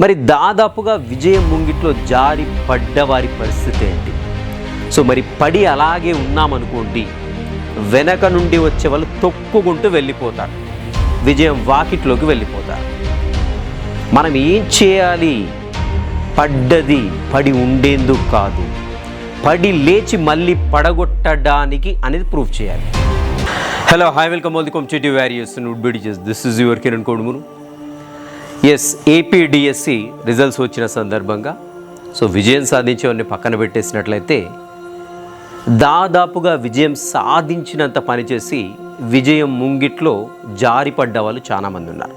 మరి దాదాపుగా విజయం ముంగిట్లో జారి పడ్డవారి పరిస్థితి ఏంటి? సో మరి పడి అలాగే ఉన్నామనుకోండి వెనక నుండి వచ్చే వాళ్ళు తొక్కుకుంటూ వెళ్ళిపోతారు. విజయం వాకిట్లోకి వెళ్ళిపోతారు. మనం ఏం చేయాలి? పడ్డది పడి ఉండేందుకు కాదు పడి లేచి మళ్ళీ పడగొట్టడానికి అనేది ప్రూఫ్ చేయాలి. Hello hi welcome all the competitive various would బిడిజెస్ this is your Kiran Kodumunu yes APDSC results వచ్చిన సందర్భంగా. సో విజయం సాధించేవన్నీ పక్కన పెట్టేసినట్లయితే దాదాపుగా విజయం సాధించినంత పనిచేసి విజయం ముంగిట్లో జారిపడ్డ వాళ్ళు చాలామంది ఉన్నారు.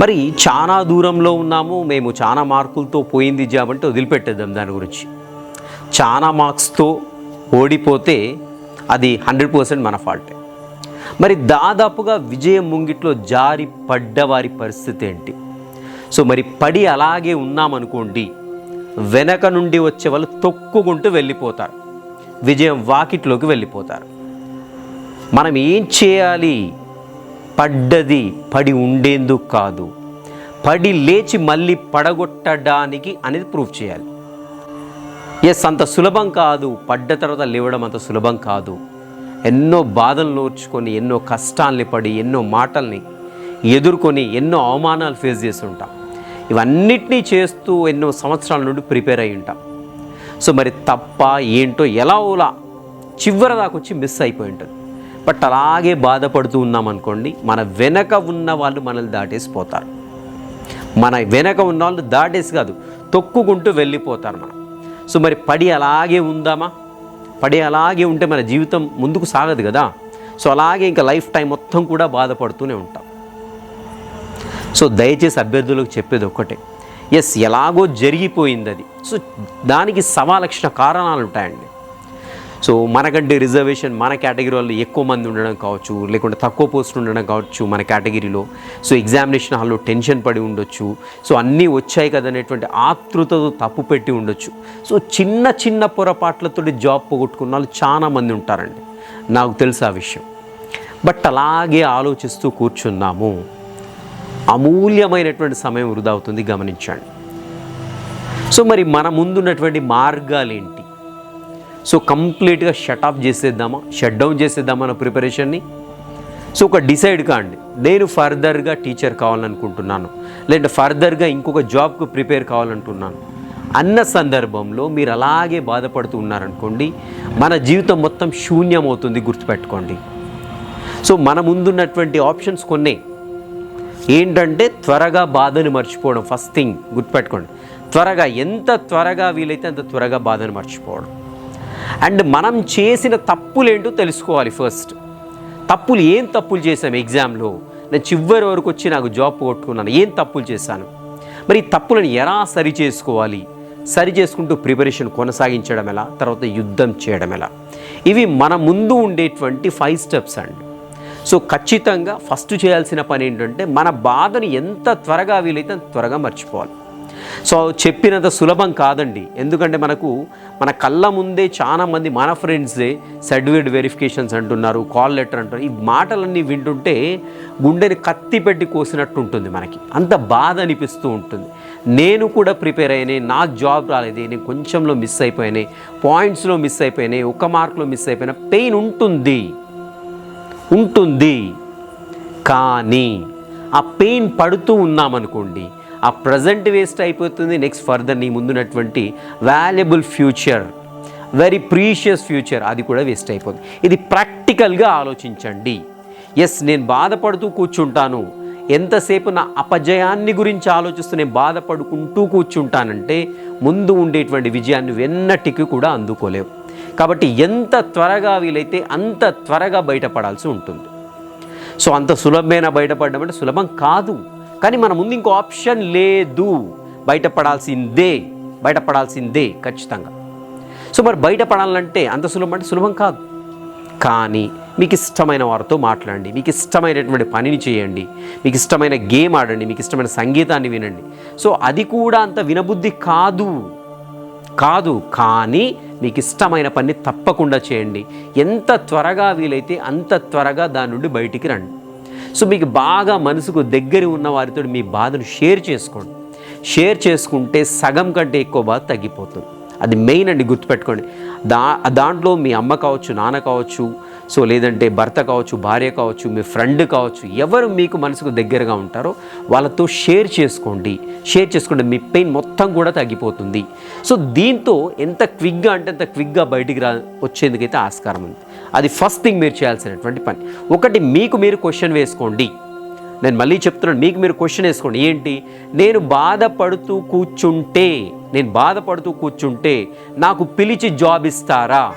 మరి చాలా దూరంలో ఉన్నాము మేము చాలా మార్కులతో పోయింది జాబ్ అంటే వదిలిపెట్టేద్దాం దాని గురించి. చాలా మార్క్స్తో ఓడిపోతే అది హండ్రెడ్ పర్సెంట్ మన ఫాల్టే. మరి దాదాపుగా విజయం ముంగిట్లో జారి పడ్డవారి పరిస్థితి ఏంటి? సో మరి పడి అలాగే ఉన్నామనుకోండి వెనక నుండి వచ్చే వాళ్ళు తొక్కుకుంటూ వెళ్ళిపోతారు. విజయం వాకిట్లోకి వెళ్ళిపోతారు. మనం ఏం చేయాలి? పడ్డది పడి ఉండేందుకు కాదు పడి లేచి మళ్ళీ పడగొట్టడానికి అనేది ప్రూఫ్ చేయాలి. ఎస్ అంత సులభం కాదు. పడ్డ తర్వాత లేవడం అంత సులభం కాదు. ఎన్నో బాధలు నోర్చుకొని ఎన్నో కష్టాల్ని పడి ఎన్నో మాటల్ని ఎదుర్కొని ఎన్నో అవమానాలు ఫేస్ చేసి ఉంటాం ఇవన్నిటినీ చేస్తూ ఎన్నో సంవత్సరాల నుండి ప్రిపేర్ అయి ఉంటాం. సో మరి తప్ప ఏంటో ఎలా ఓలా చివరి దాకా వచ్చి మిస్ అయిపోయి ఉంటుంది. బట్ అలాగే బాధపడుతూ ఉన్నాం అనుకోండి మన వెనక ఉన్న వాళ్ళు మనల్ని దాటేసి పోతారు. మన వెనక ఉన్న వాళ్ళు దాటేసి కాదు తొక్కుకుంటూ వెళ్ళిపోతారు మనం. సో మరి పడి అలాగే ఉందామా? పడి అలాగే ఉంటే మన జీవితం ముందుకు సాగదు కదా. సో అలాగే ఇంకా లైఫ్ టైం మొత్తం కూడా బాధపడుతూనే ఉంటాం. సో దయచేసి అభ్యర్థులకు చెప్పేది ఒక్కటే. ఎస్ ఎలాగో జరిగిపోయింది అది. సో దానికి సవాలక్షణ కారణాలు ఉంటాయండి. సో మనకంటే రిజర్వేషన్ మన కేటగిరీ వాళ్ళు ఎక్కువ మంది ఉండడం కావచ్చు లేకుంటే తక్కువ పోస్ట్ ఉండడం కావచ్చు మన కేటగిరీలో. సో ఎగ్జామినేషన్ హాల్లో టెన్షన్ పడి ఉండొచ్చు. సో అన్నీ వచ్చాయి కదా అనేటువంటి ఆతృతతో తప్పు పెట్టి ఉండొచ్చు. సో చిన్న చిన్న పొరపాట్లతో జాబ్ పోగొట్టుకున్న వాళ్ళు చాలా మంది ఉంటారండి. నాకు తెలుసు ఆ విషయం. బట్ అలాగే ఆలోచిస్తూ కూర్చున్నాము. అమూల్యమైనటువంటి సమయం వృధా అవుతుంది గమనించండి. సో మరి మన ముందున్నటువంటి మార్గాలు ఏంటి సో కంప్లీట్గా షట్ ఆఫ్ చేసేద్దామా? షట్ డౌన్ చేసేద్దామా నా ప్రిపరేషన్ని సో ఒక డిసైడ్ కాండి. నేను ఫర్దర్గా టీచర్ కావాలనుకుంటున్నాను. లేదంటే ఫర్దర్గా ఇంకొక జాబ్కు ప్రిపేర్ కావాలనుకుంటున్నాను. అన్న సందర్భంలో మీరు అలాగే బాధపడుతూ ఉన్నారనుకోండి మన జీవితం మొత్తం శూన్యం అవుతుంది గుర్తుపెట్టుకోండి. సో మన ముందున్నటువంటి ఆప్షన్స్ కొన్ని. ఏంటంటే త్వరగా బాధను మర్చిపోవడం ఫస్ట్ థింగ్ గుర్తుపెట్టుకోండి. త్వరగా ఎంత త్వరగా వీలైతే అంత త్వరగా బాధను మర్చిపోవడం. అండ్ మనం చేసిన తప్పులేంటో తెలుసుకోవాలి ఫస్ట్. తప్పులు ఏం తప్పులు చేశాం ఎగ్జామ్లో? నేను చివరి వరకు వచ్చి నాకు జాబ్ కొట్టుకున్నాను ఏం తప్పులు చేశాను? మరి ఈ తప్పులను ఎలా సరి చేసుకోవాలి? సరి చేసుకుంటూ ప్రిపరేషన్ కొనసాగించడం ఎలా? తర్వాత యుద్ధం చేయడం ఎలా? ఇవి మన ముందు ఉండేటువంటి ఫైవ్ స్టెప్స్ అండి. సో ఖచ్చితంగా ఫస్ట్ చేయాల్సిన పని ఏంటంటే మన బాధను ఎంత త్వరగా వీలైతే అంత త్వరగా మర్చిపోవాలి. సో చెప్పినంత సులభం కాదండి. ఎందుకంటే మనకు మన కళ్ళ ముందే చాలామంది మన ఫ్రెండ్సే సర్టిఫికేట్ వెరిఫికేషన్స్ అంటున్నారు కాల్ లెటర్ అంటున్నారు. ఈ మాటలన్నీ వింటుంటే గుండెని కత్తి పెట్టి కోసినట్టు ఉంటుంది మనకి. అంత బాధ అనిపిస్తూ ఉంటుంది. నేను కూడా ప్రిపేర్ అయినాయి నా జాబ్ రాలేదు నేను కొంచెంలో మిస్ అయిపోయినాయి పాయింట్స్లో మిస్ అయిపోయినాయి ఒక మార్క్లో మిస్ అయిపోయినా పెయిన్ ఉంటుంది. ఉంటుంది. కానీ ఆ పెయిన్ పడుతూ ఉన్నామనుకోండి ఆ ప్రజెంట్ వేస్ట్ అయిపోతుంది. నెక్స్ట్ ఫర్దర్ నీ ముందున్నటువంటి valuable future very precious future అది కూడా వేస్ట్ అయిపోతుంది ఇది ప్రాక్టికల్గా ఆలోచించండి. ఎస్ నేను బాధపడుతూ కూర్చుంటాను. ఎంతసేపు నా అపజయాన్ని గురించి ఆలోచిస్తూ నేను బాధపడుకుంటూ కూర్చుంటానంటే ముందు ఉండేటువంటి విజయాన్ని వెన్నటికి కూడా అందుకోలేవు. కాబట్టి ఎంత త్వరగా వీలైతే అంత త్వరగా బయటపడాల్సి ఉంటుంది. సో అంత సులభమైన బయటపడడం అంటే సులభం కాదు. కానీ మన ముందు ఇంకో ఆప్షన్ లేదు. బయటపడాల్సిందే. బయటపడాల్సిందే ఖచ్చితంగా. సో మరి బయటపడాలంటే అంత సులభం అంటే సులభం కాదు. కానీ మీకు ఇష్టమైన వారితో మాట్లాడండి. మీకు ఇష్టమైనటువంటి పనిని చేయండి. మీకు ఇష్టమైన గేమ్ ఆడండి. మీకు ఇష్టమైన సంగీతాన్ని వినండి. సో అది కూడా అంత వినబుద్ధి కాదు. కాదు కానీ మీకు ఇష్టమైన పని తప్పకుండా చేయండి. ఎంత త్వరగా వీలైతే అంత త్వరగా దాని నుండి బయటికి రండి. సో మీకు బాగా మనసుకు దగ్గర ఉన్న వారితో మీ బాధను షేర్ చేసుకోండి. షేర్ చేసుకుంటే సగం కంటే ఎక్కువ బాధ తగ్గిపోతుంది. అది మెయిన్ అండి గుర్తుపెట్టుకోండి. దా దాంట్లో మీ అమ్మ కావచ్చు నాన్న కావచ్చు సో లేదంటే భర్త కావచ్చు భార్య కావచ్చు మీ ఫ్రెండ్ కావచ్చు ఎవరు మీకు మనసుకు దగ్గరగా ఉంటారో వాళ్ళతో షేర్ చేసుకోండి. షేర్ చేసుకుంటే మీ పెయిన్ మొత్తం కూడా తగ్గిపోతుంది. సో దీంతో ఎంత క్విక్గా అంటే అంత క్విక్గా బయటికి రా వచ్చేందుకైతే ఆస్కారం ఉంది. అది ఫస్ట్ థింగ్ మీరు చేయాల్సినటువంటి పని. ఒకటి మీకు మీరు క్వశ్చన్ వేసుకోండి. నేను మళ్ళీ చెప్తున్నాను మీకు మీరు క్వశ్చన్ వేసుకోండి. ఏంటి? నేను బాధపడుతూ కూర్చుంటే నేను బాధపడుతూ కూర్చుంటే నాకు పిలిచి జాబ్ ఇస్తారా?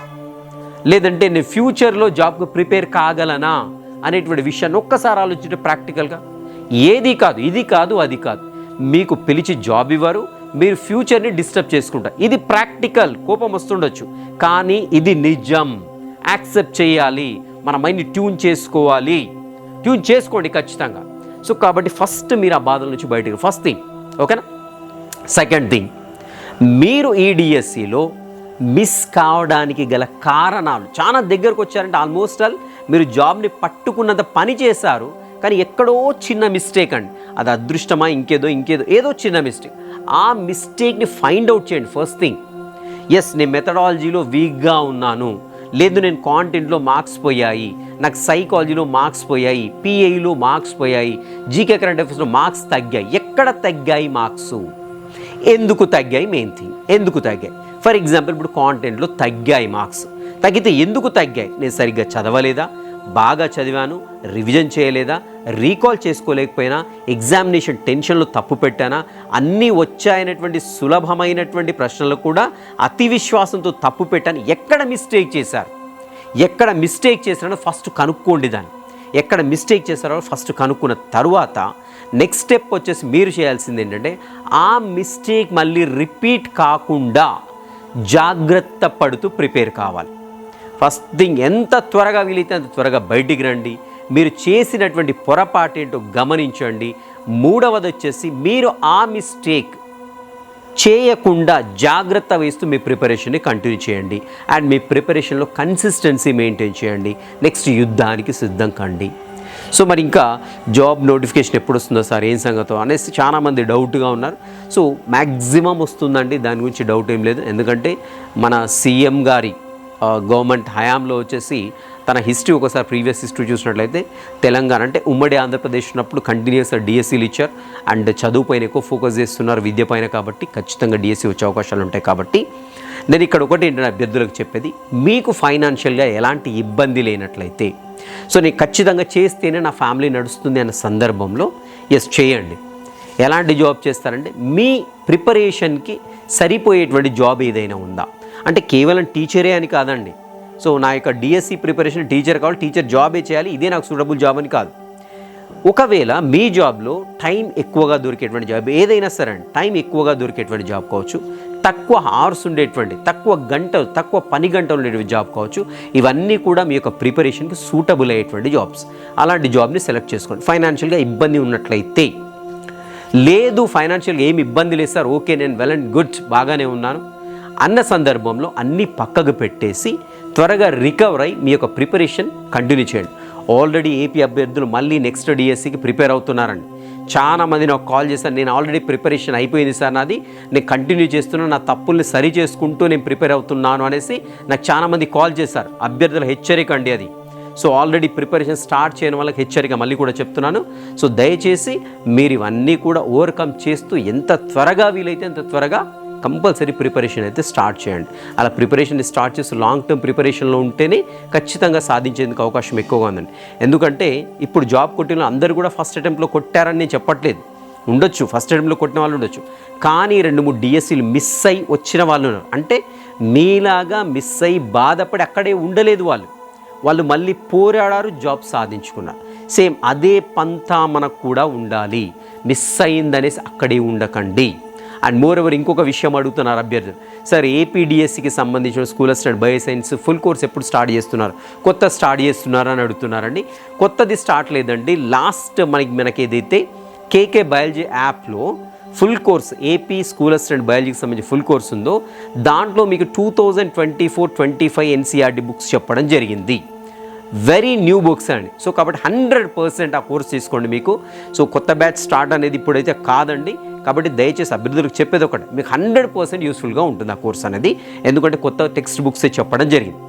లేదంటే నేను ఫ్యూచర్లో జాబ్కు ప్రిపేర్ కాగలనా? అనేటువంటి విషయాన్ని ఒక్కసారి ఆలోచించే ప్రాక్టికల్గా ఏది కాదు ఇది కాదు అది కాదు. మీకు పిలిచి జాబ్ ఇవ్వరు మీరు ఫ్యూచర్ని డిస్టర్బ్ చేసుకుంటారు. ఇది ప్రాక్టికల్ కోపం వస్తుండొచ్చు. కానీ ఇది నిజం. యాక్సెప్ట్ చేయాలి. మన మైండ్ని ట్యూన్ చేసుకోవాలి. ట్యూన్ చేసుకోండి ఖచ్చితంగా. సో కాబట్టి ఫస్ట్ మీరు ఆ బాధల నుంచి బయటకు ఫస్ట్ థింగ్ ఓకేనా? సెకండ్ థింగ్ మీరు ఈ డిఎస్సిలో మిస్ కావడానికి గల కారణాలు. చాలా దగ్గరకు వచ్చారంటే ఆల్మోస్ట్ ఆల్ మీరు జాబ్ని పట్టుకున్నంత పని చేశారు కానీ ఎక్కడో చిన్న మిస్టేక్ అండి. అది అదృష్టమా ఇంకేదో ఇంకేదో ఏదో చిన్న మిస్టేక్. ఆ మిస్టేక్ని ఫైండ్ అవుట్ చేయండి. ఫస్ట్ థింగ్ ఎస్ నేను మెథడాలజీలో వీక్గా ఉన్నాను. లేదు నేను కాంటెంట్లో మార్క్స్ పోయాయి నాకు సైకాలజీలో మార్క్స్ పోయాయి పీఏలో మార్క్స్ పోయాయి జీకే కరెంట్ అఫేర్స్లో మార్క్స్ తగ్గాయి. ఎక్కడ తగ్గాయి మార్క్స్ ఎందుకు తగ్గాయి? మెయిన్ థింగ్ ఎందుకు తగ్గాయి? ఫర్ ఎగ్జాంపుల్ ఇప్పుడు కాంటెంట్లో తగ్గాయి మార్క్స్ తగ్గితే ఎందుకు తగ్గాయి? నేను సరిగ్గా చదవలేదా? బాగా చదివాను రివిజన్ చేయలేదా రీకాల్ చేసుకోలేకపోయినా ఎగ్జామినేషన్ టెన్షన్లో తప్పు పెట్టానా అన్నీ వచ్చాయనేటువంటి సులభమైనటువంటి ప్రశ్నలు కూడా అతి విశ్వాసంతో తప్పు పెట్టాను ఎక్కడ మిస్టేక్ చేశారు? ఎక్కడ మిస్టేక్ చేశారో ఫస్ట్ కనుక్కోండి దాన్ని. ఎక్కడ మిస్టేక్ చేశారో ఫస్ట్ కనుక్కున్న తర్వాత నెక్స్ట్ స్టెప్ వచ్చేసి మీరు చేయాల్సింది ఏంటంటే ఆ మిస్టేక్ మళ్ళీ రిపీట్ కాకుండా జాగ్రత్త పడుతూ ప్రిపేర్ కావాలి. ఫస్ట్ థింగ్ ఎంత త్వరగా వీలైతే అంత త్వరగా బయటికి రండి. మీరు చేసినటువంటి పొరపాటు ఏంటో గమనించండి. మూడవది వచ్చేసి మీరు ఆ మిస్టేక్ చేయకుండా జాగ్రత్త వేస్తూ మీ ప్రిపరేషన్ని కంటిన్యూ చేయండి. అండ్ మీ ప్రిపరేషన్లో కన్సిస్టెన్సీ మెయింటైన్ చేయండి. నెక్స్ట్ యుద్ధానికి సిద్ధం కండి. సో మరి ఇంకా జాబ్ నోటిఫికేషన్ ఎప్పుడు వస్తుందో సార్ ఏం సంగతో అనేసి చాలామంది డౌట్గా ఉన్నారు. సో మ్యాక్సిమం వస్తుందండి దాని గురించి డౌట్ ఏం లేదు. ఎందుకంటే మన సీఎం గారి గవర్నమెంట్ హయాంలో వచ్చేసి తన హిస్టరీ ఒకసారి ప్రీవియస్ హిస్టరీ చూసినట్లయితే తెలంగాణ అంటే ఉమ్మడి ఆంధ్రప్రదేశ్ ఉన్నప్పుడు కంటిన్యూస్గా డిఎస్సీలు ఇచ్చారు. అండ్ చదువు పైన ఎక్కువ ఫోకస్ చేస్తున్నారు విద్య పైన కాబట్టి ఖచ్చితంగా డిఎస్సీ వచ్చే అవకాశాలు ఉంటాయి కాబట్టి. నేను ఇక్కడ ఒకటి ఏంటంటే అభ్యర్థులకు చెప్పేది మీకు ఫైనాన్షియల్గా ఎలాంటి ఇబ్బంది లేనట్లయితే సో నేను ఖచ్చితంగా చేస్తేనే నా ఫ్యామిలీ నడుస్తుంది అన్న సందర్భంలో ఎస్ చేయండి. ఎలాంటి జాబ్ చేస్తారంటే మీ ప్రిపరేషన్కి సరిపోయేటువంటి జాబ్ ఏదైనా ఉందా? అంటే కేవలం టీచరే అని కాదండి. సో నా యొక్క డిఎస్సి ప్రిపరేషన్ టీచర్ కావాలి టీచర్ జాబే చేయాలి ఇదే నాకు సూటబుల్ జాబ్ అని కాదు. ఒకవేళ మీ జాబ్లో టైం ఎక్కువగా దొరికేటువంటి జాబ్ ఏదైనా సరే అండి టైం ఎక్కువగా దొరికేటువంటి జాబ్ కావచ్చు తక్కువ అవర్స్ ఉండేటువంటి తక్కువ గంటలు తక్కువ పని గంటలు ఉండేటువంటి జాబ్ కావచ్చు ఇవన్నీ కూడా మీ యొక్క ప్రిపరేషన్కి సూటబుల్ అయ్యేటువంటి జాబ్స్. అలాంటి జాబ్ని సెలెక్ట్ చేసుకోండి. ఫైనాన్షియల్గా ఇబ్బంది ఉన్నట్లయితే. లేదు ఫైనాన్షియల్గా ఏమి ఇబ్బంది లేదు సార్ ఓకే నేను వెల్ అండ్ గుడ్ బాగానే ఉన్నాను. అన్న సందర్భంలో అన్నీ పక్కకు పెట్టేసి త్వరగా రికవర్ అయి మీ యొక్క ప్రిపరేషన్ కంటిన్యూ చేయండి. ఆల్రెడీ ఏపీ అభ్యర్థులు మళ్ళీ నెక్స్ట్ డిఎస్సికి ప్రిపేర్ అవుతున్నారండి. చాలా మంది నాకు కాల్ చేశారు నేను ఆల్రెడీ ప్రిపరేషన్ అయిపోయింది సార్ నాది నేను కంటిన్యూ చేస్తున్నాను నా తప్పుల్ని సరి చేసుకుంటూ నేను ప్రిపేర్ అవుతున్నాను అనేసి నాకు చాలా మంది కాల్ చేశారు. అభ్యర్థుల హెచ్చరిక అండి అది. సో ఆల్రెడీ ప్రిపరేషన్ స్టార్ట్ చేయడం వల్ల హెచ్చరిక మళ్ళీ కూడా చెప్తున్నాను. సో దయచేసి మీరు ఇవన్నీ కూడా ఓవర్కమ్ చేస్తూ ఎంత త్వరగా వీలైతే అంత త్వరగా కంపల్సరీ ప్రిపరేషన్ అయితే స్టార్ట్ చేయండి. అలా ప్రిపరేషన్ స్టార్ట్ చేసి లాంగ్ టర్మ్ ప్రిపరేషన్లో ఉంటేనే ఖచ్చితంగా సాధించేందుకు అవకాశం ఎక్కువగా ఉందండి. ఎందుకంటే ఇప్పుడు జాబ్ కొట్టిన అందరూ కూడా ఫస్ట్ అటెంప్ట్లో కొట్టారని నేను చెప్పట్లేదు. ఉండొచ్చు ఫస్ట్ అటెంప్ట్లో కొట్టిన వాళ్ళు ఉండొచ్చు. కానీ రెండు మూడు డిఎస్సీలు మిస్ అయి వచ్చిన వాళ్ళు ఉన్నారు. అంటే మీలాగా మిస్ అయి బాధపడి అక్కడే ఉండలేదు వాళ్ళు. వాళ్ళు మళ్ళీ పోరాడారు జాబ్ సాధించుకున్నారు. సేమ్ అదే పంతా మనకు కూడా ఉండాలి. మిస్ అయిందనేసి అక్కడే ఉండకండి. అండ్ మోర్ ఎవర్ ఇంకొక విషయం అడుగుతున్నారు అభ్యర్థులు. సార్ ఏపీడిఎస్సికి సంబంధించిన school assistant bio science full course ఎప్పుడు స్టార్ట్ చేస్తున్నారు? కొత్త స్టార్ట్ చేస్తున్నారు అని అడుగుతున్నారండి. కొత్తది స్టార్ట్ లేదండి. లాస్ట్ మనకి మనకి ఏదైతే కేకే బయాలజీ యాప్లో full course AP school assistant బయాలజీకి సంబంధించి ఫుల్ కోర్స్ ఉందో దాంట్లో మీకు two thousand twenty four twenty five NCERT books చెప్పడం జరిగింది. వెరీ న్యూ బుక్స్ అండి. సో కాబట్టి హండ్రెడ్ పర్సెంట్ ఆ కోర్స్ తీసుకోండి మీకు. సో కొత్త బ్యాచ్ స్టార్ట్ అనేది ఇప్పుడైతే కాదండి. కాబట్టి దయచేసి అభ్యర్థులకు చెప్పేది ఒకటి. మీకు హండ్రెడ్ పర్సెంట్ యూస్ఫుల్గా ఉంటుంది ఆ కోర్స్ అనేది. ఎందుకంటే కొత్త టెక్స్ట్ బుక్స్ చెప్పడం జరిగింది.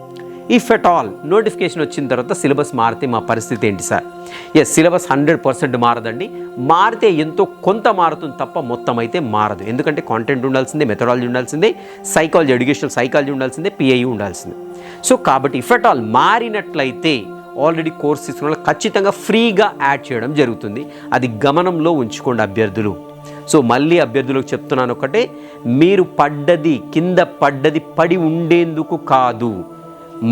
ఇఫ్ ఎట్ ఆల్ నోటిఫికేషన్ వచ్చిన తర్వాత సిలబస్ మారితే మా పరిస్థితి ఏంటి sir? Yes syllabus hundred percent మారదండి. మారితే ఎంతో కొంత మారుతుంది తప్ప మొత్తం అయితే మారదు. ఎందుకంటే కాంటెంట్ ఉండాల్సిందే మెథడాలజీ ఉండాల్సిందే సైకాలజీ ఎడ్యుకేషనల్ సైకాలజీ ఉండాల్సిందే పిఐ ఉండాల్సిందే. సో కాబట్టి ఇఫ్ ఎట్ ఆల్ మారినట్లయితే ఆల్రెడీ కోర్స్ తీసుకున్న వాళ్ళు ఖచ్చితంగా ఫ్రీగా యాడ్ చేయడం జరుగుతుంది. అది గమనంలో ఉంచుకోండి అభ్యర్థులు. సో మళ్ళీ అభ్యర్థులకు చెప్తున్నాను ఒకటే మీరు పడ్డది కింద పడ్డది పడి ఉండేందుకు కాదు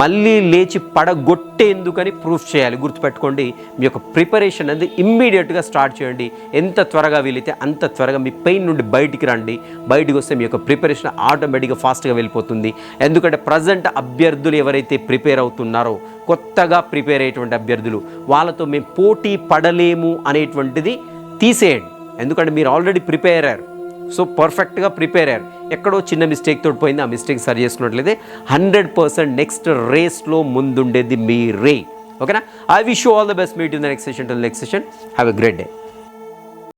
మళ్ళీ లేచి పడగొట్టేందుకని ప్రూఫ్ చేయాలి. గుర్తుపెట్టుకోండి మీ యొక్క ప్రిపరేషన్ అనేది ఇమ్మీడియట్గా స్టార్ట్ చేయండి. ఎంత త్వరగా వీలైతే అంత త్వరగా మీ పెయిన్ నుండి బయటికి రండి. బయటికి వస్తే మీ యొక్క ప్రిపరేషన్ ఆటోమేటిక్గా ఫాస్ట్గా వెళ్ళిపోతుంది. ఎందుకంటే ప్రజెంట్ అభ్యర్థులు ఎవరైతే ప్రిపేర్ అవుతున్నారో కొత్తగా ప్రిపేర్ అయ్యేటువంటి అభ్యర్థులు వాళ్ళతో మేము పోటీ పడలేము అనేటువంటిది తీసేయండి. ఎందుకంటే మీరు ఆల్రెడీ ప్రిపేర్ అయ్యారు. సో పర్ఫెక్ట్గా ప్రిపేర్ అయ్యారు. ఎక్కడో చిన్న మిస్టేక్ తోటి పోయింది ఆ మిస్టేక్ సరి చేసుకున్నట్లయితే హండ్రెడ్ పర్సెంట్ నెక్స్ట్ రేస్లో ముందుండేది మీరే. ఓకేనా I wish you all the best meet in the next session to next session have a great day